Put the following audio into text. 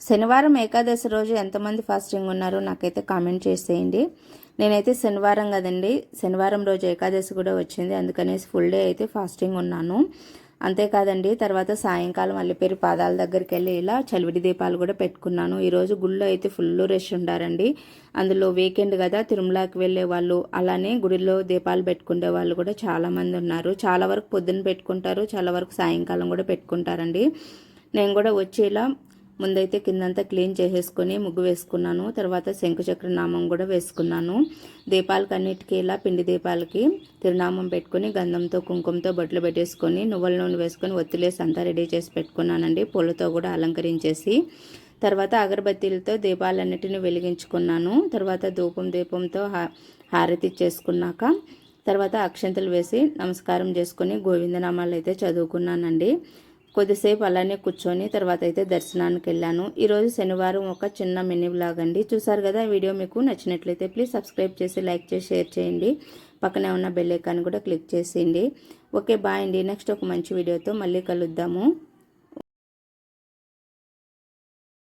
శనివారం ఏకాదశి రోజు ఎంతమంది ఫాస్టింగ్ ఉన్నారో నాకైతే కామెంట్ చేసేయండి. నేనైతే శనివారం కదండి. శనివారం రోజు ఏకాదశి కూడా వచ్చింది. అందుకనేసి ఫుల్ డే అయితే ఫాస్టింగ్ ఉన్నాను. అంతేకాదండి తర్వాత సాయంకాలం అల్లిపేరు పాదాల దగ్గరికి వెళ్ళి ఇలా చలివిడి దీపాలు కూడా పెట్టుకున్నాను. ఈరోజు గుళ్ళో అయితే ఫుల్ రష్ ఉండారండి. అందులో వీకెండ్ కదా తిరుమలకి వెళ్ళే వాళ్ళు అలానే గుడిలో దీపాలు పెట్టుకునే వాళ్ళు కూడా చాలామంది ఉన్నారు. చాలా వరకు పొద్దున్న పెట్టుకుంటారు చాలా వరకు సాయంకాలం కూడా పెట్టుకుంటారండి. నేను కూడా వచ్చేలా ముందైతే కిందంతా క్లీన్ చేసేసుకొని ముగ్గు వేసుకున్నాను. తర్వాత శంకుచక్ర నామం కూడా వేసుకున్నాను. దీపాలకు అన్నిటికీ ఇలా పిండి దీపాలకి తిరునామం పెట్టుకొని గంధంతో కుంకుమతో బొట్లు పెట్టేసుకొని నువ్వుల నూనె వేసుకొని ఒత్తిలేసి అంతా రెడీ చేసి పెట్టుకున్నానండి. పూలతో కూడా అలంకరించేసి. తర్వాత అగరబత్తీలతో దీపాలన్నిటిని వెలిగించుకున్నాను. తర్వాత ధూపం దీపంతో హారతి చేసుకున్నాక తర్వాత అక్షంతలు వేసి నమస్కారం చేసుకుని గోవిందనామాలు అయితే చదువుకున్నానండి. కొద్దిసేపు అలానే కూర్చొని తర్వాత అయితే దర్శనానికి వెళ్ళాను. ఈరోజు శనివారం ఒక చిన్న మినీ బ్లాగ్ అండి. చూసారు కదా వీడియో మీకు నచ్చినట్లయితే ప్లీజ్ సబ్స్క్రైబ్ చేసి లైక్ చేసి షేర్ చేయండి. పక్కనే ఉన్న బెల్ ఐకాన్ కూడా క్లిక్ చేసేయండి. ఓకే బాయ్ అండి. నెక్స్ట్ ఒక మంచి వీడియోతో మళ్ళీ కలుద్దాము.